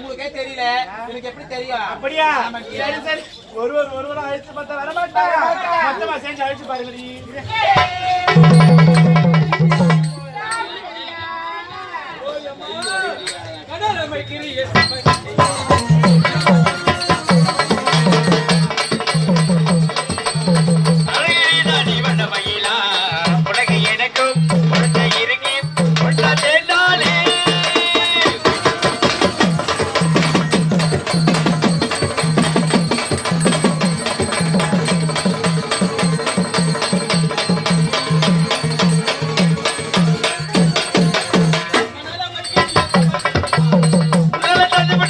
உங்களுக்கே தெரியல. எனக்கு எப்படி தெரியும்? அப்படியா. சரி சரி. ஒருவர் ஒருவர் அழைச்சு பார்த்தா வர மாட்டாங்க மொத்தமா சேர்ந்து அழைச்சு பாருங்கடி. அழகிரிதாடி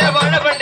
உன்னால பண்ண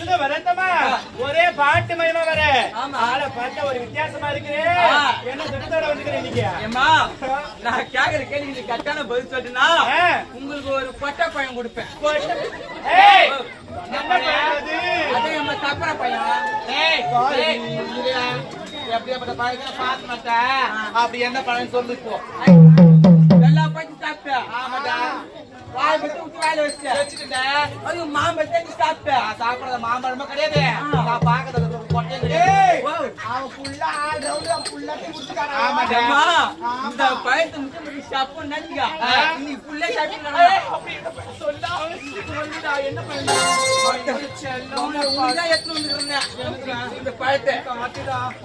வந்தது வரத்தமா ஒரே பாட்டு மயமா வர. ஆளை பார்த்தா ஒரு வித்தியாசமா இருக்குது ஆ. என்ன திட்டத்தோட வந்துக்கிறேன் இன்னைக்கு ஏம்மா, நான் கேக்குற கேள்விக்கு கரெக்டான பதில் சொல்லிட்டேன்னா, ஆ. உங்களுக்கு ஒரு கொட்டை பையன் கொடுப்பேன்? அதே. நம்ம சக்கரை பையன்? எப்படியாப்பட்ட மாட்டேன் அப்படி என்ன பழம் சொல்லு இப்போ எல்லா பழத்தையும் சாப்பிட்டேன் ஆமாடா. வாய் மட்டும் விட்டு வேலை வச்சுட்டேன். வச்சுக்கிட்டேன். அது மாம்பழத்தை நீ சாப்பிட்டேன் சாப்பிடறது மாம்பழமா கிடையாது. நான் பார்க்கறது கொட்டையும் கிடையாது. அவன் ஃபுல்லா ஆள் ரவுண்டு அவன் ஃபுல்லா குடுத்துட்டான் ஆமாடா. இந்த பழத்தை முட்டு முடி சாப்பிட்டு நினைச்சுக்க நீ ஃபுல்லா சாப்பிட்டு சொல்லா? சொல்லுடா என்ன பண்ண? உனதான் எடுத்துட்டு வந்துருந்தேன் இந்த பழத்தை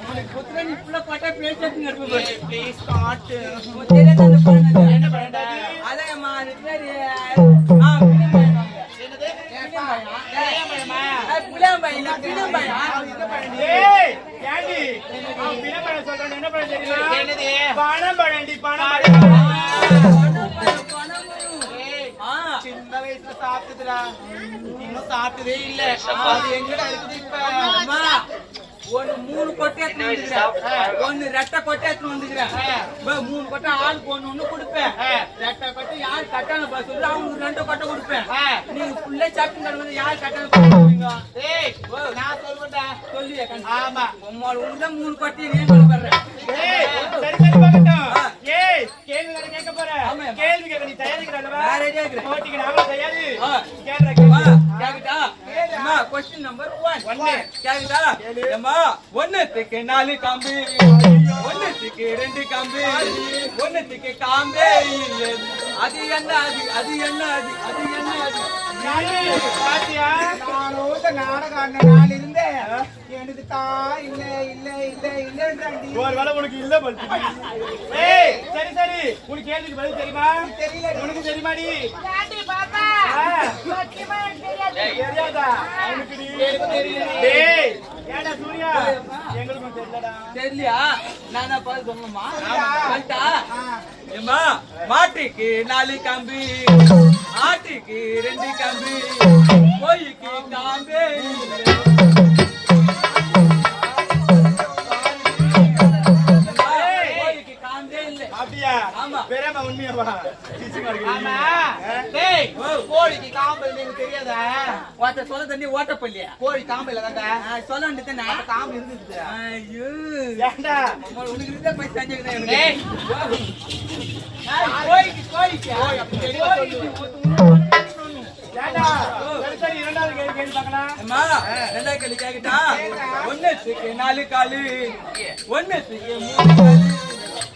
உனக்கு புத்திர நீ ஃபுல்லா கொட்டை பேசிட்டு இருப்ப ப்ளீஸ் காட்டு தெரியாத அந்த பழம் என்ன பழம்டா? என்னது? பனம்பழம்டி, பனம்பழம். சின்ன வயசுல சாப்பிட்டதுடா. இன்னும் சாப்பிட்டதே இல்ல. அது எங்கடா இருக்குது இப்ப? ஒன்னு மூணு கொட்டை வந்துக்கிறேன். ஒன்னு ரெட்டை கொட்டை எடுத்துன்னு வந்துக்கிறேன். மூணு கொட்டை ஆளுக்கு ஒண்ணு ஒண்ணு கொடுப்பேன். ரெட்டை கொட்டை யார் கட்டான பஸ் வந்து அவங்களுக்கு ரெண்டு கொட்டை கொடுப்பேன். நீங்க ஃபுல்லா சாப்பிட்டு வந்து யார் நான் சொல்றேன்டா. சொல்லி ஆமா. உங்களோட உள்ள மூணு கொட்டையை நீ சொல்ல ஏய், சரி, சரி, பார்க்கட்டும். ஏய், கேள்வி வேற கேட்க போற. ஆமா. கேள்வி கேட்க நீ தயாரிக்கிற அல்லவா? நான் ready ஆ இருக்கிறேன். போட்டிக்கு நாங்களும் தயாரு. ஆ. கேக்குதா? அம்மா கொஸ்டின் நம்பர் ஒன் ஒன்னு. கேக்குதா? அம்மா ஒன்னுத்துக்கு நாலு காம்பு. ஒன்னுத்துக்கு ரெண்டு காம்பு. ஒன்னுத்துக்கு காம்பே இல்லை. அது என்ன அது? அது என்ன அது? அது என்ன அது? பாத்தியா? நான் ஓட்ட நாடகம் ஆடின நாள் இருந்தேன் எனக்கு தான் இல்ல இல்ல இல்ல இல்லன்றாண்டி. ஒரு வேளை உனக்கு இல்ல பல்டி. ஏய், சரி சரி. உனக்கு கேள்விக்கு பதில் தெரியுமா? தெரியல உனக்கு தெரியுமாடி? பாப்பா? ஆ. தெரியலையா மாட்டுக்கு நாலு கம்பி ஆட்டுக்கு ரெண்டு கம்பி கோழிக்கு காம்பே. பெரியம்மா உண்மையாவா? ஆமா. டேய் கோழிக்கு காம்பு எனக்கு தெரியாதா? ஓட்ட சொல்ல தண்ணி ஓட்டப்பள்ளியா கோழி காம்பு இல்ல தாண்டா சொல்ல வேண்டியதானே காம்பு இருந்துச்சு ஐயோ. ஏன்டா அம்மா, உனக்கு இருந்தா போய் செஞ்சுக்கிறேன் எனக்கு. டேய். ஏய், கோழிக்கு கோழிக்கு ஏன்டா சரி சரி இரண்டாவது கேள்வி கேள்வி பார்க்கலாம். அம்மா ரெண்டா கேள்வி கேக்கட்டா? ஒன்னுத்துக்கு நாலு காலு. மூணு காலு.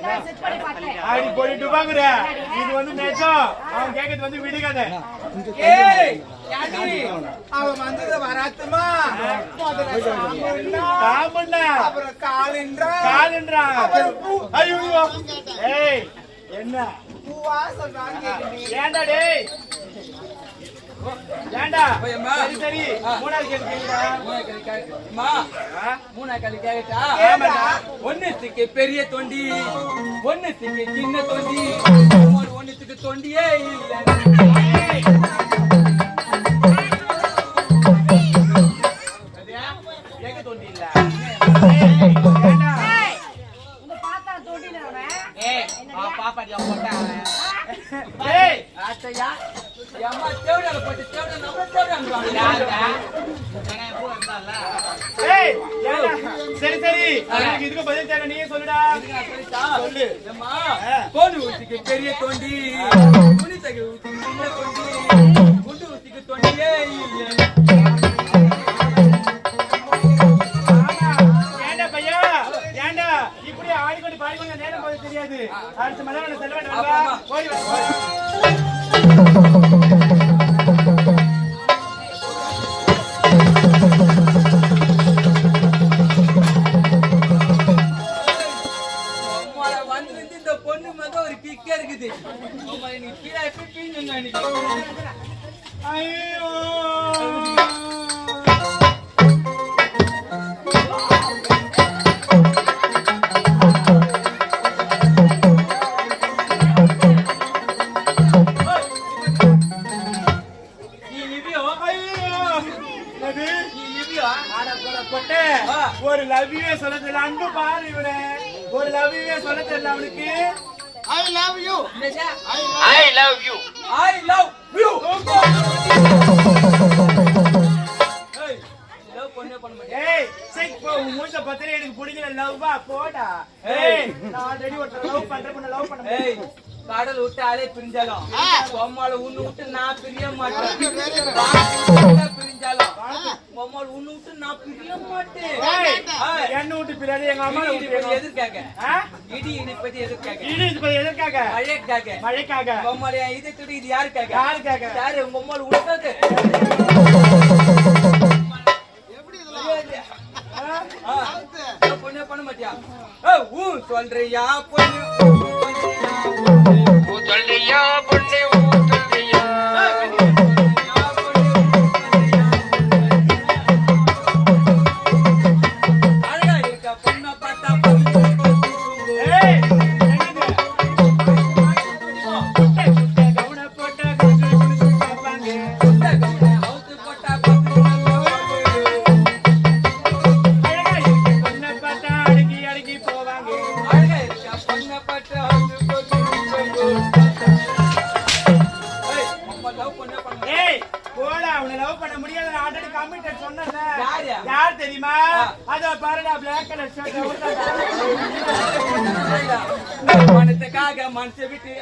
கால் செட் பண்ணி பார்த்தேன். ஆடி போயிட்டு பாக்குற இது வந்து நிஜம் அவன் கேக்குறது வந்து விடுகதை. அவன் வந்தது வராத்துமா? அப்புறம் காலுன்றா. காலுன்றா. ஐயோ. ஏய் என்ன? ஏன்டா டேய்? போயம்மா. சரி சரி. மூணாவது கேள்வி கேளுடா மூணா கேள்வி கேக்க- அம்மா, ஆ? மூணா கேள்வி கேக்கட்டா கேளுடா. ஒன்னுத்துக்கு பெரிய தொண்டி ஒன்னுத்துக்கு சின்ன தொண்டி ஒன்னுத்துக்கு தொண்டியே இல்ல. பாப்பாடியா போட்டா. ஏய் ஆத்தையா? அம்மா தேவடால போட்டு தேவடா நம்ம தேவடான்றாங்க யாருடா? நான் பூ இருந்தால ஏய் சரி. சரி எனக்கு இதுக்கு பதில் தேவை நீயே சொல்லுடா. சொல்லு. அம்மா. கோடு ஊத்திக்கு பெரிய தொண்டி. குனித்தகு ஊத்திக்கு சின்ன தொண்டி. குண்டு ஊத்திக்கு தொண்டியே இல்ல மேல ஒரு கிக்கே இருக்குது. நீ கீழே எப்படி பீஞ்சு ஐயோ. ஒரு லவ்யூவே சொல்ல தெரியல அன்பு பாரு இவனே. ஒரு லவ்யூவே சொல்ல தெரியல அவனுக்கு. I love you I love you I love you பண்ணே பண்ண எனக்கு பிடிக்கல லவ்வா போடா. ஏய். நான் ஆல்ரெடி ஒருத்தர் லவ் பண்றேன் உன்னை லவ் பண்ண ஏய் கடல் விட்டு ஆளே பிரிஞ்சாலும் பொம்மால உன்னு விட்டு நான் பிரிய மாட்டேன். பிரிஞ்சாலும். பொம்மால உன்னு விட்டு நான் பிரிய மாட்டேன். என்ன? விட்டு பின்னாடி எங்க அம்மா இடி ஆ? இடி இடிப்பது எதுக்காக இது இது பத்தி எதற்காக மழைக்காக. மழைக்காக. பொம்மால இதை துடி இது யாருக்காக? யாருக்காக? யாரு? உங்க பொம்மால விட்டாது பொண்ணே பண்ண மாட்டியா ஏய், ஊ சொல்றியா யாரு? தெரியுமா. அதோ பாருடா பிளாக் கலர் ஷர்ட் மனத்துக்காக மனசை விட்டு